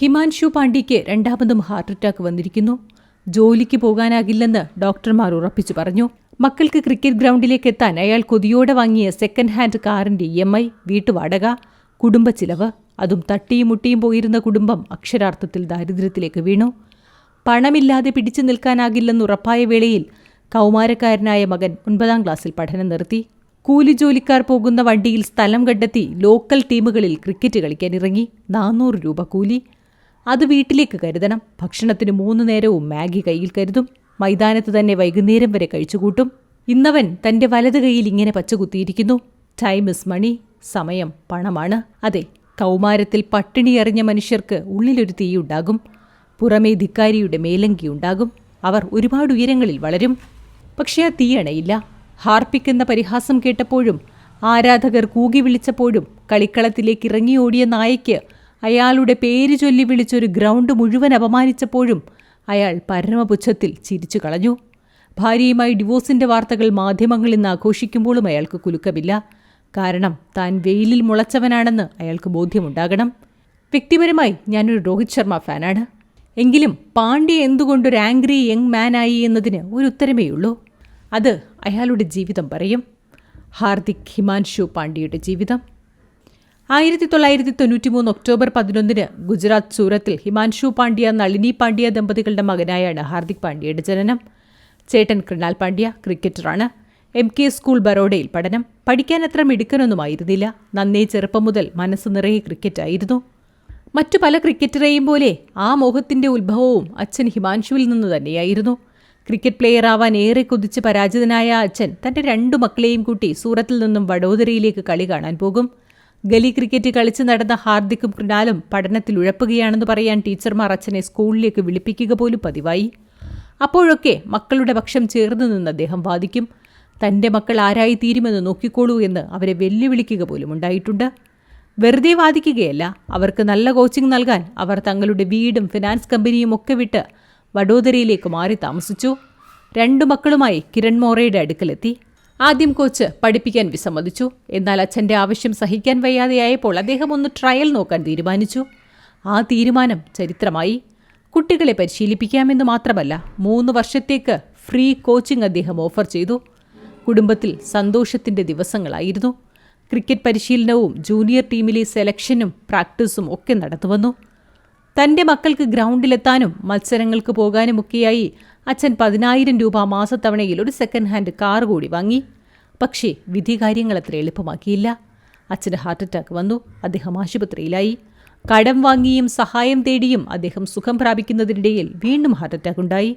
ഹിമാൻഷു പാണ്ഡ്യയ്ക്ക് രണ്ടാമതും heart attack വന്നിരിക്കുന്നു. ജോലിക്ക് പോകാനാകില്ലെന്ന് ഡോക്ടർമാർ ഉറപ്പിച്ചു പറഞ്ഞു. മക്കൾക്ക് ക്രിക്കറ്റ് ഗ്രൗണ്ടിലേക്ക് എത്താൻ അയാൾ കൊതിയോടെ വാങ്ങിയ സെക്കൻഡ് ഹാൻഡ് കാറിന്റെ ഇ എം ഐ വീട്ടുവാടക കുടുംബ ചിലവ് അതും തട്ടിയും മുട്ടിയും പോയിരുന്ന കുടുംബം അക്ഷരാർത്ഥത്തിൽ ദാരിദ്ര്യത്തിലേക്ക് വീണു. പണമില്ലാതെ പിടിച്ചു നിൽക്കാനാകില്ലെന്ന് ഉറപ്പായ വേളയിൽ കൗമാരക്കാരനായ മകൻ ഒൻപതാം ക്ലാസ്സിൽ പഠനം നിർത്തി. കൂലിജോലിക്കാർ പോകുന്ന വണ്ടിയിൽ സ്ഥലം കണ്ടെത്തി ലോക്കൽ ടീമുകളിൽ ക്രിക്കറ്റ് കളിക്കാൻ ഇറങ്ങി. നാനൂറ് രൂപ കൂലി. അത് വീട്ടിലേക്ക് കരുതണം. ഭക്ഷണത്തിന് മൂന്ന് നേരവും മാഗി കയ്യിൽ കരുതും. മൈതാനത്ത് തന്നെ വൈകുന്നേരം വരെ കഴിച്ചുകൂട്ടും. ഇന്നവൻ തന്റെ വലത് കൈയിൽ ഇങ്ങനെ പച്ചകുത്തിയിരിക്കുന്നു. ടൈം ഇസ് മണി സമയം പണമാണ്. അതെ കൗമാരത്തിൽ പട്ടിണി എറിഞ്ഞ മനുഷ്യർക്ക് ഉള്ളിലൊരു തീയുണ്ടാകും. പുറമേ ധിക്കാരിയുടെ മേലങ്കി ഉണ്ടാകും. അവർ ഒരുപാട് ഉയരങ്ങളിൽ വളരും. പക്ഷേ ആ തീയണയില്ല. ഹാർപ്പിക്കുന്ന പരിഹാസം കേട്ടപ്പോഴും ആരാധകർ കൂകി വിളിച്ചപ്പോഴും കളിക്കളത്തിലേക്ക് ഇറങ്ങിയോടിയ നായയ്ക്ക് അയാളുടെ പേര് ചൊല്ലി വിളിച്ചൊരു ഗ്രൗണ്ട് മുഴുവൻ അപമാനിച്ചപ്പോഴും അയാൾ പരമപുച്ഛത്തിൽ ചിരിച്ചു കളഞ്ഞു. ഭാര്യയുമായി ഡിവോഴ്സിന്റെ വാർത്തകൾ മാധ്യമങ്ങളിൽ നിന്ന് ആഘോഷിക്കുമ്പോഴും അയാൾക്ക് കുലുക്കമില്ല. കാരണം താൻ വെയിലിൽ മുളച്ചവനാണെന്ന് അയാൾക്ക് ബോധ്യമുണ്ടാകണം. വ്യക്തിപരമായി ഞാനൊരു രോഹിത് ശർമ്മ ഫാനാണ്. എങ്കിലും പാണ്ഡ്യ എന്തുകൊണ്ടൊരു ആംഗ്രി യങ് മാനായി എന്നതിന് ഒരു ഉത്തരമേ ഉള്ളൂ അത് അയാളുടെ ജീവിതം പറയും. ഹാർദിക് ഹിമാൻഷു പാണ്ഡ്യയുടെ ജീവിതം. ആയിരത്തി തൊള്ളായിരത്തി തൊണ്ണൂറ്റി മൂന്ന് ഒക്ടോബർ പതിനൊന്നിന് ഗുജറാത്ത് സൂറത്തിൽ ഹിമാൻഷു പാണ്ഡ്യ നളിനി പാണ്ഡ്യ ദമ്പതികളുടെ മകനായാണ് ഹാർദിക് പാണ്ഡ്യയുടെ ജനനം. ചേട്ടൻ കൃണാൽ പാണ്ഡ്യ ക്രിക്കറ്ററാണ്. എം കെ സ്കൂൾ ബറോഡയിൽ പഠനം. പഠിക്കാൻ അത്ര മിടുക്കനൊന്നുമായിരുന്നില്ല നന്നേ ചെറുപ്പം മുതൽ മനസ്സ് നിറയെ ക്രിക്കറ്റായിരുന്നു. മറ്റു പല ക്രിക്കറ്ററേയും പോലെ ആ മോഹത്തിന്റെ ഉത്ഭവവും അച്ഛൻ ഹിമാൻഷുവിൽ നിന്ന് തന്നെയായിരുന്നു. ക്രിക്കറ്റ് പ്ലെയർ ആവാൻ ഏറെ കുതിച്ച് പരാജിതനായ അച്ഛൻ തന്റെ രണ്ടു മക്കളെയും കൂട്ടി സൂറത്തിൽ നിന്നും വഡോദരയിലേക്ക് കളി കാണാൻ പോകും. ഗലി ക്രിക്കറ്റ് കളിച്ചു നടന്ന ഹാർദിക്കും കൃണാലും പഠനത്തിൽ ഉഴപ്പുകയാണെന്ന് പറയാൻ ടീച്ചർമാർ അച്ഛനെ സ്കൂളിലേക്ക് വിളിപ്പിക്കുക പോലും പതിവായി. അപ്പോഴൊക്കെ മക്കളുടെ പക്ഷം ചേർന്ന് നിന്ന് അദ്ദേഹം വാദിക്കും. തന്റെ മക്കൾ ആരായി തീരുമെന്ന് നോക്കിക്കോളൂ എന്ന് അവരെ വെല്ലുവിളിക്കുക പോലും ഉണ്ടായിട്ടുണ്ട്. വെറുതെ വാദിക്കുകയല്ല അവർക്ക് നല്ല കോച്ചിങ് നൽകാൻ അവർ തങ്ങളുടെ വീടും ഫിനാൻസ് കമ്പനിയും ഒക്കെ വിട്ട് വഡോദരയിലേക്ക് മാറി താമസിച്ചു. രണ്ടു മക്കളുമായി കിരൺ മോറയുടെ അടുക്കലെത്തി. ആദ്യം കോച്ച് പഠിപ്പിക്കാൻ വിസമ്മതിച്ചു. എന്നാൽ അച്ഛന്റെ ആവശ്യം സഹിക്കാൻ വയ്യാതെയായപ്പോൾ അദ്ദേഹം ഒന്ന് ട്രയൽ നോക്കാൻ തീരുമാനിച്ചു. ആ തീരുമാനം ചരിത്രമായി. കുട്ടികളെ പരിശീലിപ്പിക്കാമെന്ന് മാത്രമല്ല മൂന്ന് വർഷത്തേക്ക് ഫ്രീ കോച്ചിങ് അദ്ദേഹം ഓഫർ ചെയ്തു. കുടുംബത്തിൽ സന്തോഷത്തിന്റെ ദിവസങ്ങളായിരുന്നു. ക്രിക്കറ്റ് പരിശീലനവും ജൂനിയർ ടീമിലെ സെലക്ഷനും പ്രാക്ടീസും ഒക്കെ നടത്തുവന്നു തന്റെ മക്കൾക്ക് ഗ്രൗണ്ടിലെത്താനും മത്സരങ്ങൾക്ക് പോകാനുമൊക്കെയായി അച്ഛൻ പതിനായിരം രൂപ മാസത്തവണയിൽ ഒരു സെക്കൻഡ് ഹാൻഡ് കാർ കൂടി വാങ്ങി. പക്ഷേ വിധി കാര്യങ്ങൾ അത്ര എളുപ്പമാക്കിയില്ല. അച്ഛന് ഹാർട്ട് അറ്റാക്ക് വന്നു. അദ്ദേഹം ആശുപത്രിയിലായി. കടം വാങ്ങിയും സഹായം തേടിയും അദ്ദേഹം സുഖം പ്രാപിക്കുന്നതിനിടയിൽ വീണ്ടും ഹാർട്ട് അറ്റാക്ക് ഉണ്ടായി.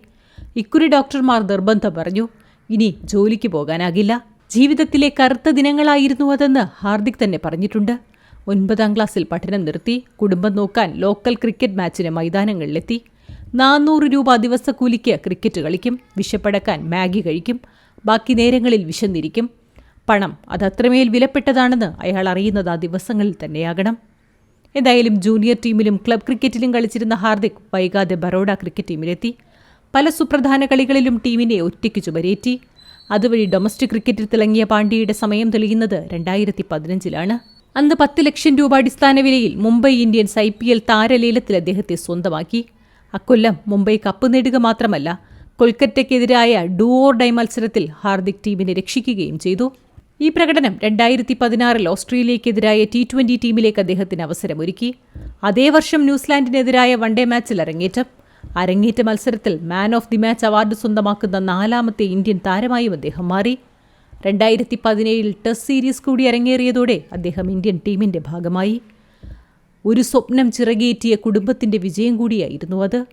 ഇക്കുറി ഡോക്ടർമാർ നിർബന്ധം പറഞ്ഞു ഇനി ജോലിക്ക് പോകാനാകില്ല. ജീവിതത്തിലെ കറുത്ത ദിനങ്ങളായിരുന്നു അതെന്ന് ഹാർദിക് തന്നെ പറഞ്ഞിട്ടുണ്ട്. ഒൻപതാം ക്ലാസ്സിൽ പഠനം നിർത്തി കുടുംബം നോക്കാൻ ലോക്കൽ ക്രിക്കറ്റ് മാച്ചിന് മൈതാനങ്ങളിലെത്തി. നാനൂറ് രൂപ ദിവസക്കൂലിക്ക് ക്രിക്കറ്റ് കളിക്കും വിശപ്പടക്കാൻ മാഗി കഴിക്കും ബാക്കി നേരങ്ങളിൽ വിശന്നിരിക്കും. പണം അതത്രമേൽ വിലപ്പെട്ടതാണെന്ന് അയാൾ അറിയുന്നത് ആ ദിവസങ്ങളിൽ തന്നെയാകണം. എന്തായാലും ജൂനിയർ ടീമിലും ക്ലബ് ക്രിക്കറ്റിലും കളിച്ചിരുന്ന ഹാർദിക് വൈകാതെ ബറോഡ ക്രിക്കറ്റ് ടീമിലെത്തി. പല സുപ്രധാന കളികളിലും ടീമിനെ ഒറ്റയ്ക്ക് ചുമരേറ്റി. അതുവഴി ഡൊമസ്റ്റിക് ക്രിക്കറ്റിൽ തിളങ്ങിയ പാണ്ഡ്യയുടെ സമയം തെളിയുന്നത് രണ്ടായിരത്തി പതിനഞ്ചിലാണ്. അന്ന് പത്ത് ലക്ഷം രൂപ അടിസ്ഥാന വിലയിൽ Mumbai Indians I P L താരലേലത്തിൽ അദ്ദേഹത്തെ സ്വന്തമാക്കി. അക്കൊല്ലം മുംബൈ കപ്പ് നേടുക മാത്രമല്ല കൊൽക്കത്തയ്ക്കെതിരായ ഡുവോർ ഡൈ മത്സരത്തിൽ ഹാർദിക് ടീമിനെ രക്ഷിക്കുകയും ചെയ്തു. ഈ പ്രകടനം രണ്ടായിരത്തി പതിനാറിൽ ഓസ്ട്രേലിയക്കെതിരായ ടി ട്വന്റി ടീമിലേക്ക് അദ്ദേഹത്തിന് അവസരമൊരുക്കി. അതേ വർഷം ന്യൂസിലാൻഡിനെതിരായ വൺഡേ മാച്ചിൽ അരങ്ങേറ്റം. അരങ്ങേറ്റ മത്സരത്തിൽ man of the match award സ്വന്തമാക്കുന്ന നാലാമത്തെ ഇന്ത്യൻ താരമായും അദ്ദേഹം മാറി. രണ്ടായിരത്തി പതിനേഴിൽ ടെസ്റ്റ് സീരീസ് കൂടി അരങ്ങേറിയതോടെ അദ്ദേഹം ഇന്ത്യൻ ടീമിന്റെ ഭാഗമായി. ഒരു സ്വപ്നം ചിറകേറ്റിയ കുടുംബത്തിന്റെ വിജയം കൂടിയായിരുന്നു അത്.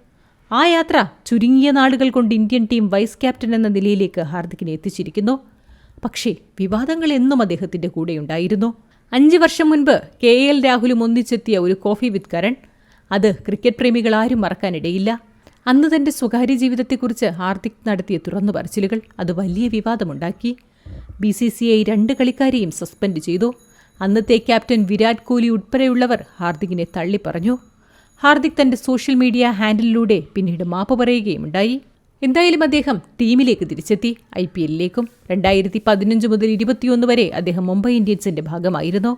ആ യാത്ര ചുരുങ്ങിയ നാളുകൾ കൊണ്ട് ഇന്ത്യൻ ടീം വൈസ് ക്യാപ്റ്റൻ എന്ന നിലയിലേക്ക് ഹാർദിക്കിനെ എത്തിച്ചിരിക്കുന്നു. പക്ഷേ വിവാദങ്ങൾ എന്നും അദ്ദേഹത്തിന്റെ കൂടെയുണ്ടായിരുന്നു അഞ്ച് വർഷം മുൻപ് കെ എൽ രാഹുലും ഒന്നിച്ചെത്തിയ ഒരു കോഫി വിത്ത് കരൺ. അത് ക്രിക്കറ്റ് പ്രേമികൾ ആരും മറക്കാനിടയില്ല. അന്ന് തന്റെ സ്വകാര്യ ജീവിതത്തെക്കുറിച്ച് ഹാർദിക് നടത്തിയ തുറന്നു പറച്ചിലുകൾ അത് വലിയ വിവാദമുണ്ടാക്കി. ബി സി സി ഐ രണ്ട് കളിക്കാരെയും സസ്പെൻഡ് ചെയ്തു. അന്നത്തെ ക്യാപ്റ്റൻ വിരാട് കോഹ്ലി ഉൾപ്പെടെയുള്ളവർ ഹാർദിക്കിനെ തള്ളിപ്പറഞ്ഞു. ഹാർദിക് തന്റെ സോഷ്യൽ മീഡിയ ഹാൻഡിലൂടെ പിന്നീട് മാപ്പ് പറയുകയുമുണ്ടായി. എന്തായാലും അദ്ദേഹം ടീമിലേക്ക് തിരിച്ചെത്തി. ഐ പി എല്ലിലേക്കും രണ്ടായിരത്തി പതിനഞ്ച് മുതൽ ഇരുപത്തിയൊന്ന് വരെ അദ്ദേഹം മുംബൈ ഇന്ത്യൻസിന്റെ ഭാഗമായിരുന്നു.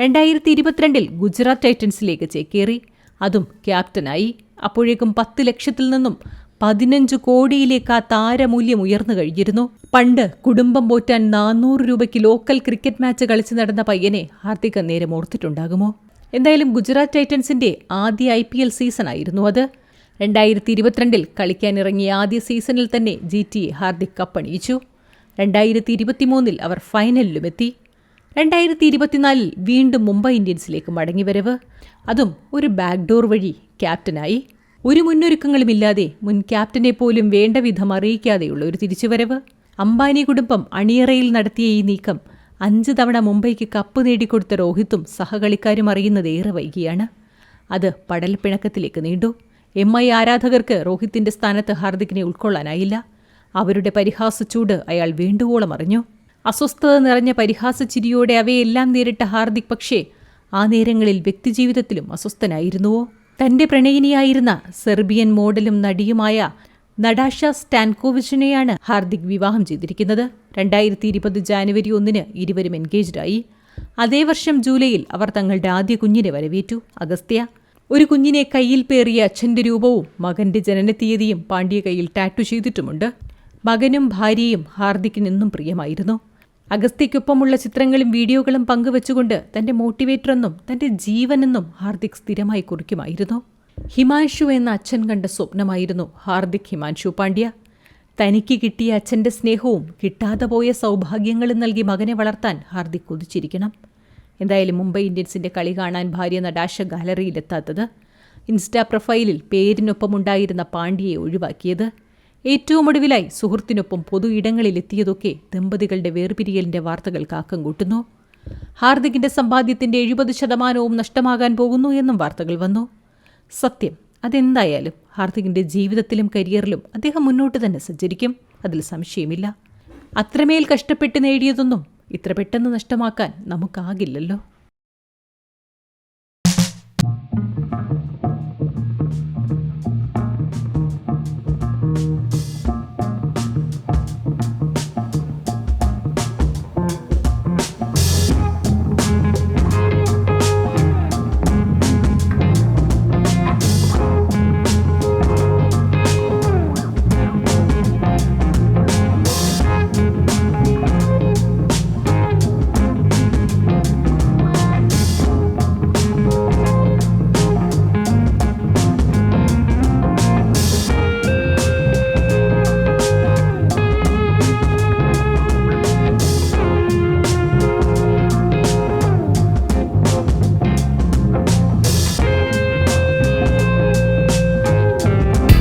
രണ്ടായിരത്തി ഇരുപത്തിരണ്ടിൽ ഗുജറാത്ത് ടൈറ്റൻസിലേക്ക് ചേക്കേറി. അതും ക്യാപ്റ്റനായി. അപ്പോഴേക്കും പത്ത് ലക്ഷത്തിൽ നിന്നും പതിനഞ്ച് കോടിയിലേക്ക് ആ താരമൂല്യം ഉയർന്നു കഴിഞ്ഞിരുന്നു. പണ്ട് കുടുംബം പോറ്റാൻ നാനൂറ് രൂപയ്ക്ക് ലോക്കൽ ക്രിക്കറ്റ് മാച്ച് കളിച്ചു നടന്ന പയ്യനെ ഹാർദിക് നേരം ഓർത്തിട്ടുണ്ടാകുമോ? എന്തായാലും ഗുജറാത്ത് ടൈറ്റൻസിന്റെ ആദ്യ ഐ പി എൽ സീസണായിരുന്നു അത്. രണ്ടായിരത്തി ഇരുപത്തിരണ്ടിൽ കളിക്കാനിറങ്ങിയ ആദ്യ സീസണിൽ തന്നെ ജി ടി ഹാർദിക് കപ്പണിയിച്ചു രണ്ടായിരത്തി ഇരുപത്തിമൂന്നിൽ അവർ ഫൈനലിലുമെത്തി രണ്ടായിരത്തി ഇരുപത്തിനാലിൽ വീണ്ടും മുംബൈ ഇന്ത്യൻസിലേക്ക് മടങ്ങിവരവ്. അതും ഒരു ബാക്ക്ഡോർ വഴി ക്യാപ്റ്റനായി. ഒരു മുന്നൊരുക്കങ്ങളുമില്ലാതെ മുൻ ക്യാപ്റ്റനെ പോലും വേണ്ട വിധം അറിയിക്കാതെയുള്ള ഒരു തിരിച്ചുവരവ്. അംബാനി കുടുംബം അണിയറയിൽ നടത്തിയ ഈ നീക്കം അഞ്ച് തവണ മുംബൈക്ക് കപ്പ് നേടിക്കൊടുത്ത രോഹിത്തും സഹകളിക്കാരും അറിയുന്നത് ഏറെ വൈകിയാണ്. അത് പടൽപ്പിണക്കത്തിലേക്ക് നീണ്ടു. എം ഐ ആരാധകർക്ക് രോഹിത്തിന്റെ സ്ഥാനത്ത് ഹാർദിക്കിനെ ഉൾക്കൊള്ളാനായില്ല. അവരുടെ പരിഹാസച്ചൂട് അയാൾ വേണ്ടുവോളം അറിഞ്ഞു. അസ്വസ്ഥത നിറഞ്ഞ പരിഹാസച്ചിരിയോടെ അവയെല്ലാം നേരിട്ട ഹാർദിക് പക്ഷേ ആ നേരങ്ങളിൽ വ്യക്തിജീവിതത്തിലും അസ്വസ്ഥനായിരുന്നുവോ? തന്റെ പ്രണയിനിയായിരുന്ന സെർബിയൻ മോഡലും നടിയുമായ നഡാഷ സ്റ്റാൻകോവിച്ചിനെയാണ് ഹാർദിക് വിവാഹം ചെയ്തിരിക്കുന്നത്. രണ്ടായിരത്തി ഇരുപത് ജാനുവരി ഒന്നിന് ഇരുവരും എൻഗേജ്ഡായി. അതേ വർഷം ജൂലൈയിൽ അവർ തങ്ങളുടെ ആദ്യ കുഞ്ഞിനെ വരവേറ്റു. അഗസ്ത്യ. ഒരു കുഞ്ഞിനെ കയ്യിൽ പേറിയ അച്ഛന്റെ രൂപവും മകന്റെ ജനനത്തീയതിയും പാണ്ഡ്യ കയ്യിൽ ടാറ്റു ചെയ്തിട്ടുമുണ്ട്. മകനും ഭാര്യയും ഹാർദിക്കിനെന്നും പ്രിയമായിരുന്നു. അഗസ്ത്യയ്ക്കൊപ്പമുള്ള ചിത്രങ്ങളും വീഡിയോകളും പങ്കുവച്ചുകൊണ്ട് തന്റെ മോട്ടിവേറ്ററെന്നും തന്റെ ജീവനെന്നും ഹാർദിക് സ്ഥിരമായി കുറിക്കുമായിരുന്നു. ഹിമാൻഷു എന്ന അച്ഛൻ കണ്ട സ്വപ്നമായിരുന്നു ഹാർദിക് ഹിമാൻഷു പാണ്ഡ്യ. തനിക്ക് കിട്ടിയ അച്ഛന്റെ സ്നേഹവും കിട്ടാതെ പോയ സൗഭാഗ്യങ്ങളും നൽകി മകനെ വളർത്താൻ ഹാർദിക് കൊതിച്ചിരിക്കണം. എന്തായാലും മുംബൈ ഇന്ത്യൻസിന്റെ കളി കാണാൻ ഭാര്യ നടാശ ഗാലറിയിലെത്താത്തത് ഇൻസ്റ്റാ പ്രൊഫൈലിൽ പേരിനൊപ്പമുണ്ടായിരുന്ന പാണ്ഡ്യയെ ഒഴിവാക്കിയത്. ഏറ്റവും ഒടുവിലായി സുഹൃത്തിനൊപ്പം പൊതു ഇടങ്ങളിലെത്തിയതൊക്കെ ദമ്പതികളുടെ വേർപിരിയലിന്റെ വാർത്തകൾ കാക്കം കൂട്ടുന്നു. ഹാർദിക്കിന്റെ സമ്പാദ്യത്തിന്റെ എഴുപത് ശതമാനവും നഷ്ടമാകാൻ പോകുന്നു എന്നും വാർത്തകൾ വന്നു. സത്യം അതെന്തായാലും ഹാർദിക്കിന്റെ ജീവിതത്തിലും കരിയറിലും അദ്ദേഹം മുന്നോട്ട് തന്നെ സഞ്ചരിക്കും. അതിൽ സംശയമില്ല. അത്രമേൽ കഷ്ടപ്പെട്ട് നേടിയതൊന്നും ഇത്ര പെട്ടെന്ന് നഷ്ടമാക്കാൻ നമുക്കാകില്ലല്ലോ.